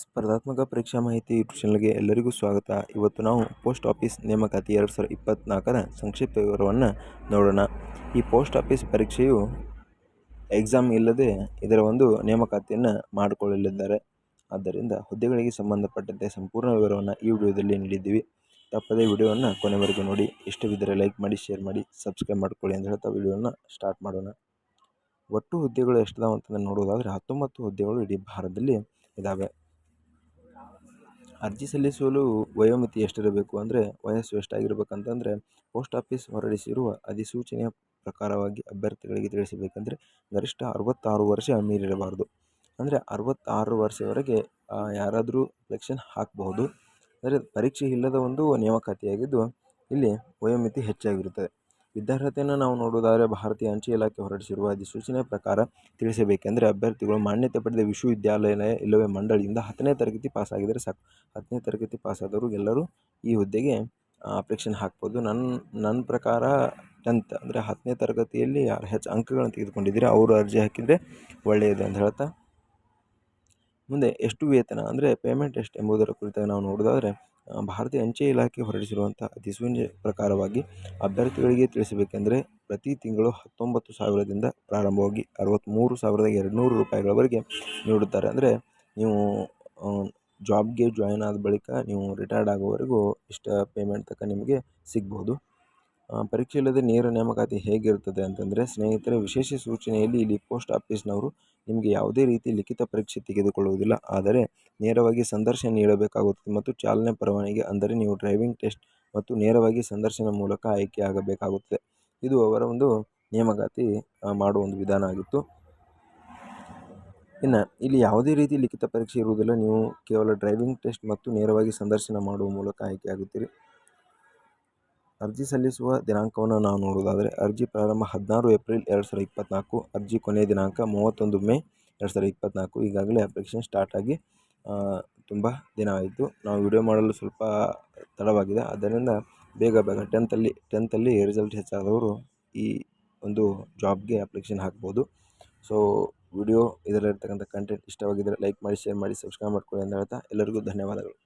ಸ್ಪರ್ಧಾತ್ಮಕ ಪರೀಕ್ಷಾ ಮಾಹಿತಿ ಯೂಟ್ಯೂಬ್ ಚಾನಲ್ಗೆ ಎಲ್ಲರಿಗೂ ಸ್ವಾಗತ. ಇವತ್ತು ನಾವು ಪೋಸ್ಟ್ ಆಫೀಸ್ ನೇಮಕಾತಿ ಎರಡು ಸಾವಿರದ ಇಪ್ಪತ್ತ್ನಾಲ್ಕರ ಸಂಕ್ಷಿಪ್ತ ವಿವರವನ್ನು ನೋಡೋಣ. ಈ ಪೋಸ್ಟ್ ಆಫೀಸ್ ಪರೀಕ್ಷೆಯು ಎಕ್ಸಾಮ್ ಇಲ್ಲದೆ ಇದರ ಒಂದು ನೇಮಕಾತಿಯನ್ನು ಮಾಡಿಕೊಳ್ಳಲಿದ್ದಾರೆ. ಆದ್ದರಿಂದ ಹುದ್ದೆಗಳಿಗೆ ಸಂಬಂಧಪಟ್ಟಂತೆ ಸಂಪೂರ್ಣ ವಿವರವನ್ನು ಈ ವಿಡಿಯೋದಲ್ಲಿ ನೀಡಿದ್ದೀವಿ. ತಪ್ಪದೇ ವಿಡಿಯೋವನ್ನು ಕೊನೆವರೆಗೂ ನೋಡಿ. ಇಷ್ಟವಿದ್ದರೆ ಲೈಕ್ ಮಾಡಿ, ಶೇರ್ ಮಾಡಿ, ಸಬ್ಸ್ಕ್ರೈಬ್ ಮಾಡ್ಕೊಳ್ಳಿ ಅಂತ ಹೇಳ್ತಾ ವಿಡಿಯೋನ ಸ್ಟಾರ್ಟ್ ಮಾಡೋಣ. ಒಟ್ಟು ಹುದ್ದೆಗಳು ಎಷ್ಟಿದಾವೆ ನೋಡೋದಾದರೆ ಹತ್ತೊಂಬತ್ತು ಹುದ್ದೆಗಳು ಇಡೀ ಭಾರತದಲ್ಲಿ ಇದ್ದಾವೆ ಅರ್ಜಿ ಸಲ್ಲಿಸಲು ವಯೋಮಿತಿ ಎಷ್ಟಿರಬೇಕು ಅಂದರೆ ವಯಸ್ಸು ಎಷ್ಟಾಗಿರಬೇಕಂತಂದರೆ ಪೋಸ್ಟ್ ಆಫೀಸ್ ಹೊರಡಿಸಿರುವ ಅಧಿಸೂಚನೆಯ ಪ್ರಕಾರವಾಗಿ ಅಭ್ಯರ್ಥಿಗಳಿಗೆ ತಿಳಿಸಬೇಕೆಂದರೆ ಗರಿಷ್ಠ ಅರವತ್ತಾರು ವರ್ಷ ಮೀರಿರಬಾರ್ದು. ಅಂದರೆ ಅರವತ್ತಾರು ವರ್ಷವರೆಗೆ ಯಾರಾದರೂ ಅಪ್ಲಿಕೇಶನ್ ಹಾಕಬಹುದು. ಅಂದರೆ ಪರೀಕ್ಷೆ ಇಲ್ಲದ ಒಂದು ನೇಮಕಾತಿಯಾಗಿದ್ದು ಇಲ್ಲಿ ವಯೋಮಿತಿ ಹೆಚ್ಚಾಗಿರುತ್ತದೆ. ವಿದ್ಯಾರ್ಹತೆಯನ್ನು ನಾವು ನೋಡುವುದಾದರೆ ಭಾರತೀಯ ಅಂಚೆ ಇಲಾಖೆ ಹೊರಡಿಸಿರುವ ಅಧಿಸೂಚನೆ ಪ್ರಕಾರ ತಿಳಿಸಬೇಕೆಂದರೆ ಅಭ್ಯರ್ಥಿಗಳು ಮಾನ್ಯತೆ ಪಡೆದ ವಿಶ್ವವಿದ್ಯಾಲಯ ಇಲ್ಲವೇ ಮಂಡಳಿಯಿಂದ ಹತ್ತನೇ ತರಗತಿ ಪಾಸಾಗಿದ್ದರೆ ಸಾಕು. ಹತ್ತನೇ ತರಗತಿ ಪಾಸಾದವರು ಎಲ್ಲರೂ ಈ ಹುದ್ದೆಗೆ ಅಪ್ಲಿಕೇಶನ್ ಹಾಕ್ಬೋದು. ನನ್ನ ನನ್ನ ಪ್ರಕಾರ ಟೆಂತ್ ಅಂದರೆ ಹತ್ತನೇ ತರಗತಿಯಲ್ಲಿ ಯಾರು ಹೆಚ್ಚು ಅಂಕಗಳನ್ನು ತೆಗೆದುಕೊಂಡಿದ್ದೀರಿ? ಅವರು ಅರ್ಜಿ ಹಾಕಿದರೆ ಒಳ್ಳೆಯದು ಅಂತ ಹೇಳ್ತಾ? ಮುಂದೆ ಎಷ್ಟು ವೇತನ? ಅಂದರೆ ಪೇಮೆಂಟ್ ಎಷ್ಟು ಎಂಬುದರ ಕುರಿತಾಗಿ ನಾವು ನೋಡೋದಾದರೆ ಭಾರತೀಯ ಅಂಚೆ ಇಲಾಖೆ ಹೊರಡಿಸಿರುವಂಥ ಅಧಿಸೂಚನೆ ಪ್ರಕಾರವಾಗಿ ಅಭ್ಯರ್ಥಿಗಳಿಗೆ ತಿಳಿಸಬೇಕೆಂದರೆ ಪ್ರತಿ ತಿಂಗಳು ಹತ್ತೊಂಬತ್ತು ಸಾವಿರದಿಂದ ಪ್ರಾರಂಭವಾಗಿ ಅರವತ್ತ್ಮೂರು ಸಾವಿರದ ಎರಡುನೂರು ರೂಪಾಯಿಗಳವರೆಗೆ ನೀಡುತ್ತಾರೆ. ಅಂದರೆ ನೀವು ಜಾಬ್ಗೆ ಜಾಯ್ನ್ ಆದ ಬಳಿಕ ನೀವು ರಿಟೈರ್ಡ್ ಆಗೋವರೆಗೂ ಇಷ್ಟು ಪೇಮೆಂಟ್ ತನಕ ನಿಮಗೆ ಸಿಗ್ಬೋದು. ಪರೀಕ್ಷೆ ಇಲ್ಲದೆ ನೇರ ನೇಮಕಾತಿ ಹೇಗಿರುತ್ತದೆ ಅಂತಂದರೆ, ಸ್ನೇಹಿತರೆ, ವಿಶೇಷ ಸೂಚನೆಯಲ್ಲಿ ಇಲ್ಲಿ ಪೋಸ್ಟ್ ಆಫೀಸ್ನವರು ನಿಮಗೆ ಯಾವುದೇ ರೀತಿ ಲಿಖಿತ ಪರೀಕ್ಷೆ ತೆಗೆದುಕೊಳ್ಳುವುದಿಲ್ಲ. ಆದರೆ ನೇರವಾಗಿ ಸಂದರ್ಶನ ನೀಡಬೇಕಾಗುತ್ತದೆ ಮತ್ತು ಚಾಲನೆ ಪರವಾನಗಿ ಅಂದರೆ ನೀವು ಡ್ರೈವಿಂಗ್ ಟೆಸ್ಟ್ ಮತ್ತು ನೇರವಾಗಿ ಸಂದರ್ಶನ ಮೂಲಕ ಆಯ್ಕೆಯಾಗಬೇಕಾಗುತ್ತದೆ ಇದು ಅವರ ಒಂದು ನೇಮಕಾತಿ ಮಾಡುವ ಒಂದು ವಿಧಾನ ಆಗಿತ್ತು. ಇನ್ನು ಇಲ್ಲಿ ಯಾವುದೇ ರೀತಿ ಲಿಖಿತ ಪರೀಕ್ಷೆ ಇರುವುದಿಲ್ಲ. ನೀವು ಕೇವಲ ಡ್ರೈವಿಂಗ್ ಟೆಸ್ಟ್ ಮತ್ತು ನೇರವಾಗಿ ಸಂದರ್ಶನ ಮಾಡುವ ಮೂಲಕ ಆಯ್ಕೆಯಾಗುತ್ತೀರಿ ಅರ್ಜಿ ಸಲ್ಲಿಸುವ ದಿನಾಂಕವನ್ನು ನಾವು ನೋಡೋದಾದರೆ ಅರ್ಜಿ ಪ್ರಾರಂಭ ಹದಿನಾರು ಏಪ್ರಿಲ್ ಎರಡು ಸಾವಿರದ ಇಪ್ಪತ್ತ್ನಾಲ್ಕು ಅರ್ಜಿ ಕೊನೆಯ ದಿನಾಂಕ ಮೂವತ್ತೊಂದು ಮೇ ಎರಡು ಸಾವಿರದ ಇಪ್ಪತ್ತ್ನಾಲ್ಕು ಈಗಾಗಲೇ ಅಪ್ಲಿಕೇಶನ್ ಸ್ಟಾರ್ಟ್ ಆಗಿ ತುಂಬ ದಿನ ಆಯಿತು. ನಾವು ವಿಡಿಯೋ ಮಾಡಲು ಸ್ವಲ್ಪ ತಡವಾಗಿದೆ. ಆದ್ದರಿಂದ ಬೇಗ ಬೇಗ ಟೆಂತಲ್ಲಿ ಟೆಂತಲ್ಲಿ ರಿಸಲ್ಟ್ ಹೆಚ್ಚಾದವರು ಈ ಒಂದು ಜಾಬ್ಗೆ ಅಪ್ಲಿಕೇಶನ್ ಹಾಕ್ಬೋದು. ಸೊ ವಿಡಿಯೋ ಇದರಲ್ಲಿರ್ತಕ್ಕಂಥ ಕಂಟೆಂಟ್ ಇಷ್ಟವಾಗಿದ್ದರೆ ಲೈಕ್ ಮಾಡಿ ಶೇರ್ ಮಾಡಿ ಸಬ್ಸ್ಕ್ರೈಬ್ ಮಾಡ್ಕೊಳ್ಳಿ ಅಂತ ಹೇಳ್ತಾ ಎಲ್ಲರಿಗೂ ಧನ್ಯವಾದಗಳು.